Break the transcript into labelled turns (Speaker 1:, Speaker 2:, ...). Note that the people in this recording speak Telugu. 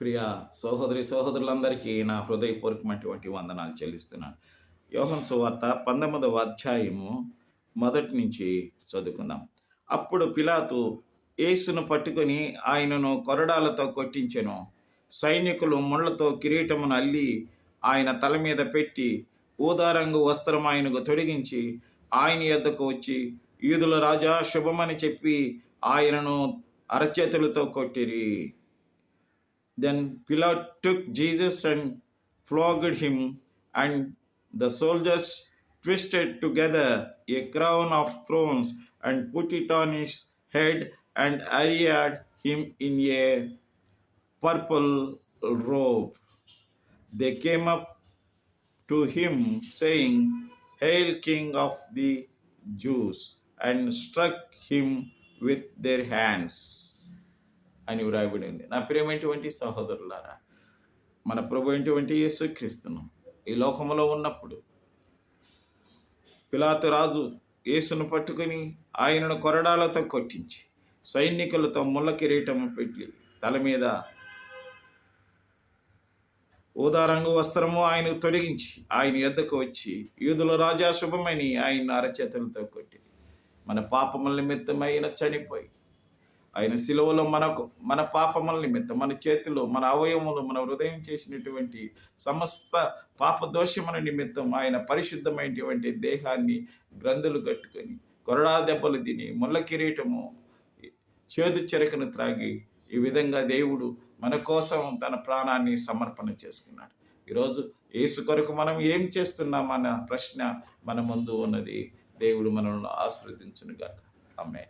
Speaker 1: ప్రియ సహోదరి సహోదరులందరికీ నా హృదయపూర్వకమైనటువంటి వందనాలు చెల్లిస్తున్నాను. యోహన్ సువార్త పంతొమ్మిదవ అధ్యాయము మొదటి నుంచి చదువుకుందాం. అప్పుడు పిలాతు యేసును పట్టుకొని ఆయనను కొరడాలతో కొట్టించెను. సైనికులు ముళ్ళతో కిరీటమును అల్లి ఆయన తల మీద పెట్టి ఊదారంగు వస్త్రం ఆయనకు తొడిగించి ఆయన యొద్దకు వచ్చి యూదుల రాజా శుభమని చెప్పి ఆయనను అరచేతులతో కొట్టిరి. Then Pilate took Jesus and flogged him, and the soldiers twisted together a crown of thorns and put it on his head and arrayed him in a purple robe. They came up to him, saying, Hail, King of the Jews, and struck him with their hands. అని వ్రాయబడి ఉంది. నా ప్రియమైనటువంటి సహోదరులారా మన ప్రభు అయినటువంటి యేసుక్రీస్తును ఈ లోకంలో ఉన్నప్పుడు పిలాతు రాజు యేసును పట్టుకొని ఆయనను కొరడాలతో కొట్టించి సైనికులతో ముళ్ళ కిరీటం పెట్టి తల మీద ఊదారంగు వస్త్రము ఆయనకు తొడిగించి ఆయన ఎద్దకు వచ్చి యూదుల రాజా శుభమని ఆయన అరచేతులతో కొట్టి మన పాపముల నిమిత్తం చనిపోయి ఆయన సిలువలో మనకు మన పాపముల నిమిత్తం మన చేతిలో మన అవయవములు మన హృదయం చేసినటువంటి సమస్త పాప దోషముల నిమిత్తం ఆయన పరిశుద్ధమైనటువంటి దేహాన్ని గ్రంథులు కట్టుకొని కొరడా దెబ్బలు తిని ముళ్ళ కిరీటము చేదు చెరకను త్రాగి ఈ విధంగా దేవుడు మన కోసం తన ప్రాణాన్ని సమర్పణ చేసుకున్నాడు. ఈరోజు యేసు కొరకు మనం ఏం చేస్తున్నామన్న ప్రశ్న మన ముందు ఉన్నది. దేవుడు మనల్ని ఆశీర్వదించునుగాక. అమ్మే